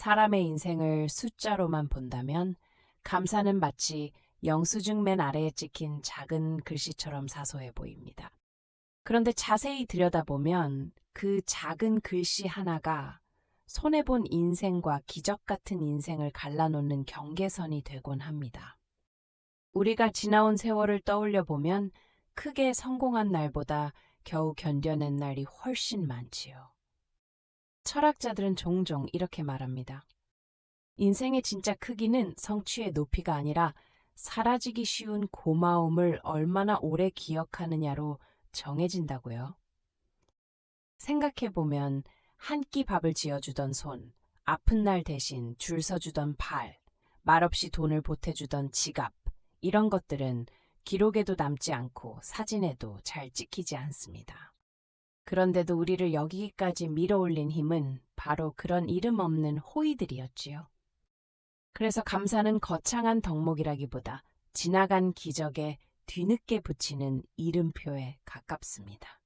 사람의 인생을 숫자로만 본다면 감사는 마치 영수증 맨 아래에 찍힌 작은 글씨처럼 사소해 보입니다. 그런데 자세히 들여다보면 그 작은 글씨 하나가 손해본 인생과 기적 같은 인생을 갈라놓는 경계선이 되곤 합니다. 우리가 지나온 세월을 떠올려 보면 크게 성공한 날보다 겨우 견뎌낸 날이 훨씬 많지요. 철학자들은 종종 이렇게 말합니다. 인생의 진짜 크기는 성취의 높이가 아니라 사라지기 쉬운 고마움을 얼마나 오래 기억하느냐로 정해진다고요. 생각해보면 한 끼 밥을 지어주던 손, 아픈 날 대신 줄 서주던 팔, 말없이 돈을 보태주던 지갑, 이런 것들은 기록에도 남지 않고 사진에도 잘 찍히지 않습니다. 그런데도 우리를 여기까지 밀어올린 힘은 바로 그런 이름 없는 호의들이었지요. 그래서 감사는 거창한 덕목이라기보다 지나간 기적에 뒤늦게 붙이는 이름표에 가깝습니다.